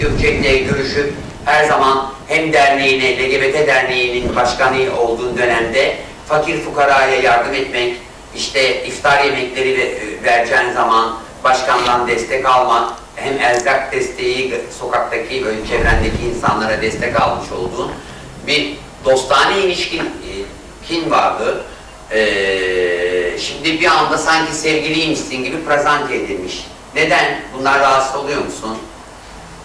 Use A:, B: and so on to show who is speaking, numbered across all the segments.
A: Gökçek'le görüşüp her zaman hem derneğine, LGBT derneğinin başkanı olduğun dönemde fakir fukaraya yardım etmek, işte iftar yemekleri ve- vereceğin zaman başkandan destek almak, hem erzak desteği sokaktaki böyle çevrendeki insanlara destek almış olduğun bir dostane ilişkin e, kin vardı. Ee, şimdi bir anda sanki sevgiliymişsin gibi prezente edilmiş. Neden? Bunlar rahatsız oluyor musun?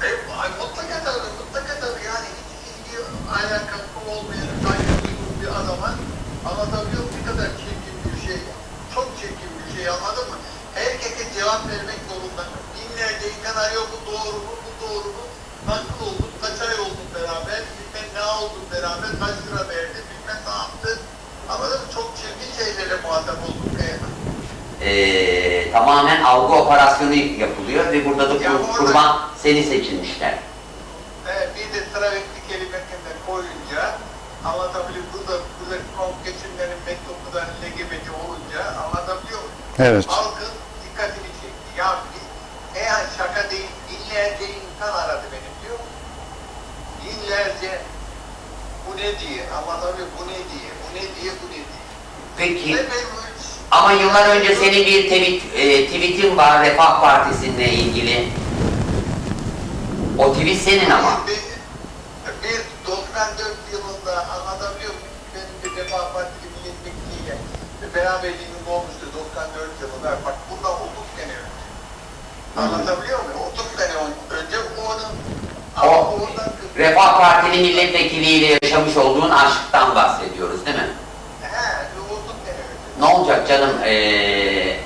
B: Mutlaka tabii, mutlaka tabii. Yani ilgi alakası olmayan, saygısız bir adama anlatabiliyor? Ne kadar çirkin bir şey. Çok çirkin bir şey anladın mı? Herkese cevap vermek zorunda. Binlerce insan arıyor bu bu doğru mu? Nasıl kaç ay oldun beraber, bilmem ne oldun beraber, kaç lira verdin, bilmem ne yaptın. Anladın mı? Çok çirkin şeylere muhatap olduk. Yani.
A: Ee, tamamen algı operasyonu yapılıyor ve burada da kur-
B: orada-
A: kurban seni seçilmişler.
B: Evet, bir de travesti kelimesini koyunca anlatabiliyor. Burada, burada komp geçimlerin mektupları LGBT olunca anlatabiliyor?
C: Evet.
B: Halkın dikkatini çekti. Ya eğer şaka değil, binlerce insan aradı beni diyor. Binlerce bu ne diye, anlatabiliyor bu ne diye, bu ne diye, bu ne diye.
A: Peki
B: Ve benim
A: ama yıllar önce senin bir tweet, e, tweetin var Refah Partisi'nle ilgili. O tweet senin ama.
B: Bir, bir 94 yılında anlatabiliyor muyum? Benim bir Refah Partili milletvekiliyle beraberliğimiz olmuştu 94 yılında. Bak burada 30 sene önce. Anlatabiliyor muyum? 30 sene önce onun ama
A: O
B: oradan
A: Refah Partili milletvekiliyle yaşamış olduğun aşktan bahsediyoruz değil mi?
B: he, 30 sene önce.
A: Ne olacak canım? Ee, e,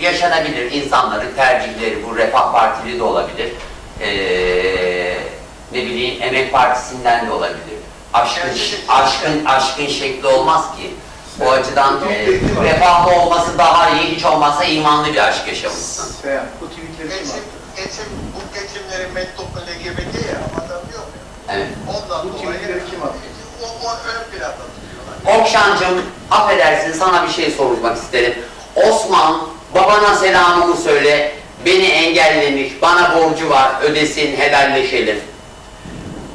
A: yaşanabilir insanların tercihleri bu Refah Partili de olabilir. Ee, ne bileyim Emek Partisi'nden de olabilir. Aşkın, aşkın, aşkın şekli olmaz ki. O açıdan e, refahlı olması daha iyi, hiç olmazsa imanlı bir aşk yaşamışsın.
C: Bu tweetleri kim
B: Geçim,
C: attı?
B: geçim, bu geçimlerin mektuplu LGBT ya anlatabiliyor muyum?
A: Evet.
B: Ondan
C: Bu
B: dolayı
C: tweetleri kim attı?
B: o, o ön planda
A: Okşancığım, affedersin sana bir şey sormak isterim. Osman, babana selamımı söyle, beni engellemiş, bana borcu var, ödesin, helalleşelim.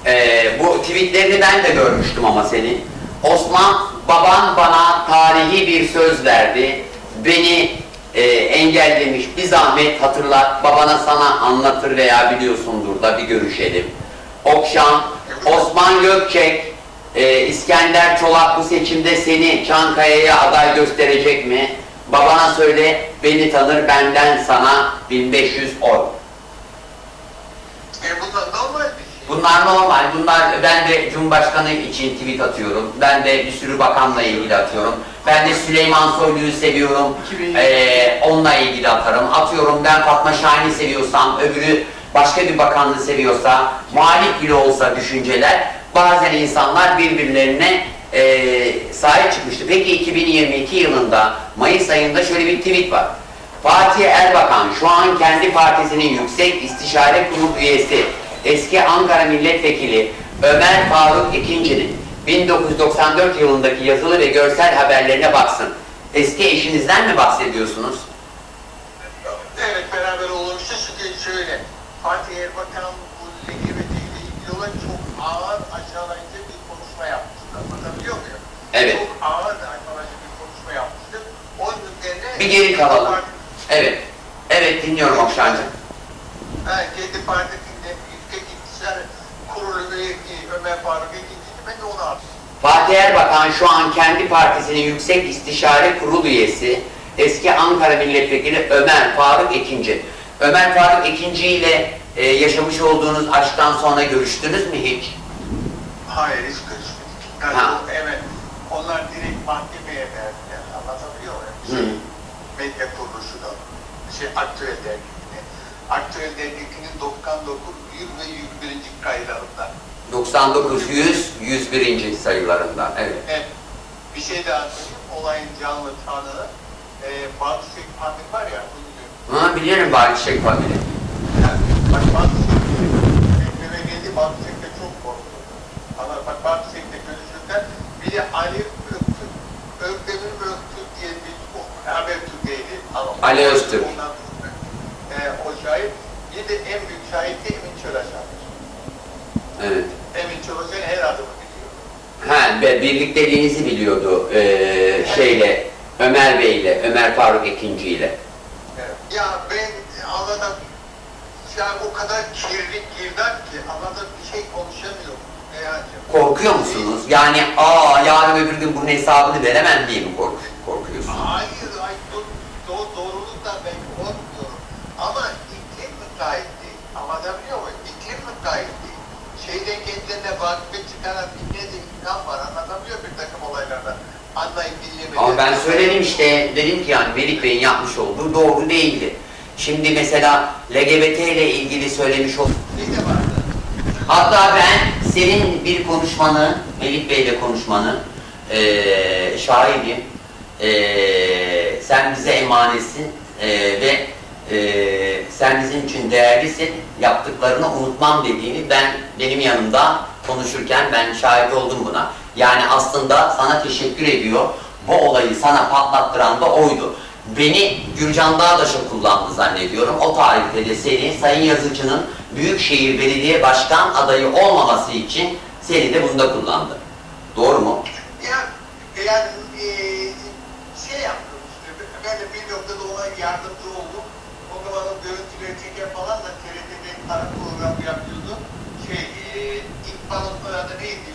A: Ee, bu tweetlerini ben de görmüştüm ama senin. Osman, baban bana tarihi bir söz verdi. Beni e, engellemiş, bir zahmet hatırlat, babana sana anlatır veya biliyorsundur da bir görüşelim. Okşan, Osman Gökçek, e, İskender Çolak bu seçimde seni Çankaya'ya aday gösterecek mi? Babana söyle, beni tanır benden sana 1500 oy.
B: E bu da normal bir şey.
A: Bunlar normal. Bunlar ben de Cumhurbaşkanı için tweet atıyorum. Ben de bir sürü bakanla ilgili atıyorum. Ben de Süleyman Soylu'yu seviyorum.
C: 2000
A: Ee, onunla ilgili atarım. Atıyorum ben Fatma Şahin'i seviyorsam, öbürü başka bir bakanlığı seviyorsa, muhalif bile olsa düşünceler, bazen insanlar birbirlerine ee, sahip çıkmıştı. Peki 2022 yılında Mayıs ayında şöyle bir tweet var. Fatih Erbakan şu an kendi partisinin Yüksek İstişare Kurulu üyesi eski Ankara Milletvekili Ömer Faruk İkinci'nin 1994 yılındaki yazılı ve görsel haberlerine baksın. Eski eşinizden mi bahsediyorsunuz?
B: Evet beraber olmuştu şöyle Fatih Erbakan bu LGBT ile ilgili olarak çok ağır aşağılayıcı bir konuşma yapmıştı. Anlatabiliyor muyum?
A: Evet.
B: Çok ağır aşağılayıcı bir konuşma yapmıştı. Onun üzerine
A: Bir geri kalalım. Evet. Evet dinliyorum Okşancığım.
B: Ha, kendi partisinde yüksek iktisar kurulu üyesi Ömer Faruk ikincisi ben de onu aldım.
A: Fatih Erbakan şu an kendi partisinin Yüksek İstişare Kurulu üyesi eski Ankara Milletvekili Ömer Faruk İkinci. Ömer Faruk İkinci ile e, yaşamış olduğunuz aşktan sonra görüştünüz mü hiç?
B: Hayır hiç görüşmedik. Yani
A: Ha.
B: evet onlar direkt mahkemeye verdiler. Anlatabiliyor muyum?
A: Hı.
B: Şey, medya kuruluşu da şey aktüel dergisine. Aktüel dergisinin 99 100 ve 101. kayılarında.
A: 99 100 101. sayılarından. Evet.
B: Evet. Bir şey daha söyleyeyim. Olayın canlı tanığı e, Batı Şek Pamir var ya.
A: Ha, biliyorum bari şey famili.
B: Yani, bak Şek eve geldi Batı Şek'te çok korktu. Ama bak Batı Şek'te görüşürken bir de Ali Öktürk, Ökdemir Öktürk diye bir Habertürk'teydi.
A: Ali Öztürk.
B: Ondan sonra, e, o şahit. Bir de en büyük şahit de Emin Çöreşen'dir.
A: Evet.
B: Emin Çöreşen her adımı biliyor.
A: Ha, ve birlikteliğinizi biliyordu ee, şeyle, Ömer Bey'le, Ömer Faruk ikinci ile.
B: Evet. Ya ben anladım. Ya o kadar kirli girdap ki anladım bir şey konuşamıyorum.
A: Korkuyor musunuz? Yani aa yarın öbür gün bunun hesabını veremem diye mi kork korkuyorsunuz?
B: Hayır, ay, do, do, doğruluktan ben korkmuyorum. Ama iklim müsait değil. Anlatabiliyor muyum? İklim müsait değil. Şeyden kendilerine vakfe çıkaran bir ne de insan var. Anlatabiliyor bir takım olaylarda? Anlayıp.
A: Ama ben söyledim işte, dedim ki yani Melik Bey'in yapmış olduğu doğru değildi. Şimdi mesela LGBT ile ilgili söylemiş ol.
B: Ne de vardı?
A: Hatta ben senin bir konuşmanı, Melik Bey'le konuşmanı eee şahidim. Eee, sen bize emanetsin eee, ve eee, sen bizim için değerlisin. Yaptıklarını unutmam dediğini ben benim yanımda konuşurken ben şahit oldum buna. Yani aslında sana teşekkür ediyor. Bu olayı sana patlattıran da oydu. Beni Gürcan Dağdaş'a kullandı zannediyorum. O tarihte de seni Sayın Yazıcı'nın Büyükşehir Belediye Başkan adayı olmaması için seni de bunda kullandı. Doğru mu?
B: Ya, yani eee şey yaptım ben de bir noktada ona yardımcı oldum. O zaman o görüntüleri çeken falan da TRT'de para programı yapıyordu. Şey, eee İkbal'ın adı neydi şu? Televizyon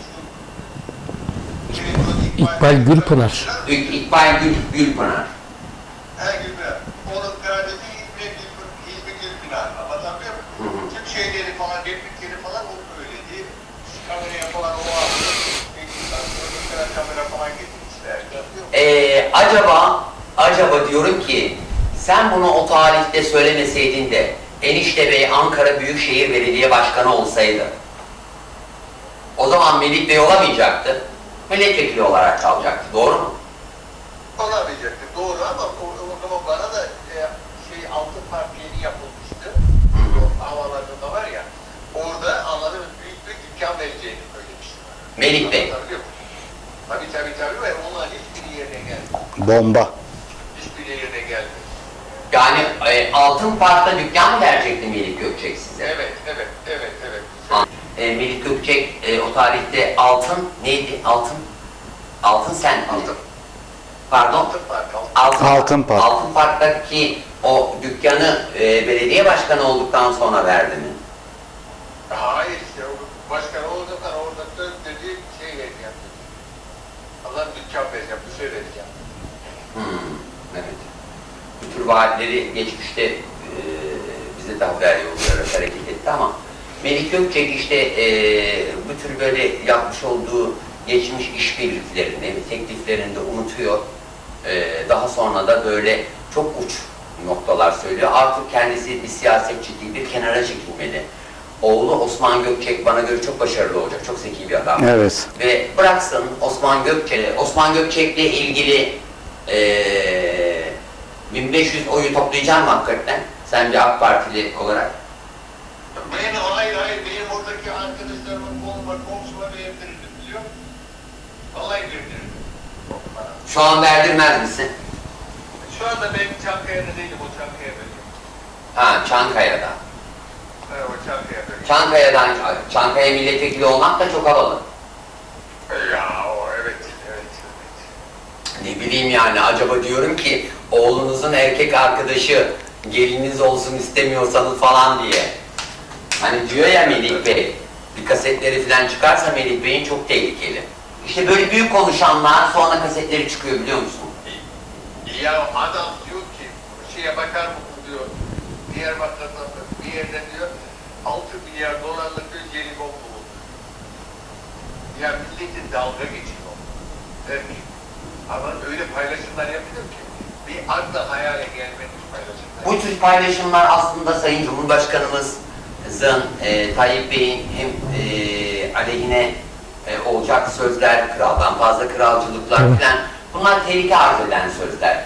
C: İkbal Gülpınar.
A: İk- İkbal Gül, Gülpınar.
B: Her gün. Onun kardeşi İlmi Gülpınar, İlmi Gülpınar. Anlatabiliyor muyum? Tüm şeyleri falan, replikleri falan o söyledi. Kameraya falan o aldı. Kamera falan getirmişlerdi.
A: Ee, acaba, acaba diyorum ki sen bunu o tarihte söylemeseydin de Enişte Bey Ankara Büyükşehir Belediye Başkanı olsaydı o zaman Melik Bey olamayacaktı. Milletvekili olarak kalacaktı. Doğru mu?
B: Olamayacaktı. Doğru ama o, o zaman bana da e, şey altın park yeni yapılmıştı. Havalarında var ya. Orada anladığım büyük bir dükkan vereceğini söylemişti. bana.
A: Melik Bey.
B: Tabii tabii tabii ve onlar hiçbir yerine geldi.
C: Bomba.
B: Hiçbir yerine geldi.
A: Yani e, Altın Park'ta dükkan mı verecekti Melik Gökçek size?
B: Evet, evet, evet, evet.
A: E, Melik Gökçek e, o tarihte altın neydi? Altın Altın sen
B: Altın,
A: Pardon.
B: altın park, altın.
A: Altın,
C: Park.
A: Altın Park'taki o dükkanı e, belediye başkanı olduktan sonra verdi mi?
B: Hayır işte o başkan olduktan orada söz dediği şey vereceğim. Allah dükkan vereceğim, bir şey vereceğim.
A: Hmm, evet. Bu tür vaatleri geçmişte e, bize de haber yollayarak hareket etti ama Melik Gökçek işte e, bu tür böyle yapmış olduğu geçmiş işbirliklerini tekliflerini de unutuyor. E, daha sonra da böyle çok uç noktalar söylüyor. Artık kendisi bir siyasetçi değil, bir kenara çekilmeli. Oğlu Osman Gökçek bana göre çok başarılı olacak, çok zeki bir adam.
C: Evet.
A: Ve bıraksın Osman Gökçek'le, Osman Gökçek'le ilgili eee 1500 oyu toplayacak mı hakikaten? Sen bir AK Partili olarak.
B: Ben hayır hayır benim oradaki arkadaşlarımın koluma komşuma verdirirdim biliyor musun? Vallahi verdirirdim.
A: Şu an verdirmez misin?
B: Şu anda ben Çankaya'da değilim o Çankaya veriyor.
A: Ha Çankaya'da.
B: Evet o Çankaya veriyor.
A: Çankaya'dan, Çankaya milletvekili olmak da çok havalı.
B: Ya o evet evet evet.
A: Ne bileyim yani acaba diyorum ki oğlunuzun erkek arkadaşı geliniz olsun istemiyorsanız falan diye. Hani diyor ya Melik Bey, bir kasetleri falan çıkarsa Melik Bey'in çok tehlikeli. İşte böyle büyük konuşanlar sonra kasetleri çıkıyor biliyor musun?
B: Ya adam diyor ki şeye bakar mısın diyor. Diyarbakır'da bir yerde diyor 6 milyar dolarlık bir jelibon bulundu. Ya milletin dalga geçiyor. Evet. Ama öyle paylaşımlar yapıyor ki bir anda hayale gelmemiş paylaşımlar.
A: Bu tür paylaşımlar aslında Sayın Cumhurbaşkanımızın e, Tayyip Bey'in hem e, aleyhine e, olacak sözler, kraldan fazla kralcılıklar falan bunlar tehlike arz eden sözler.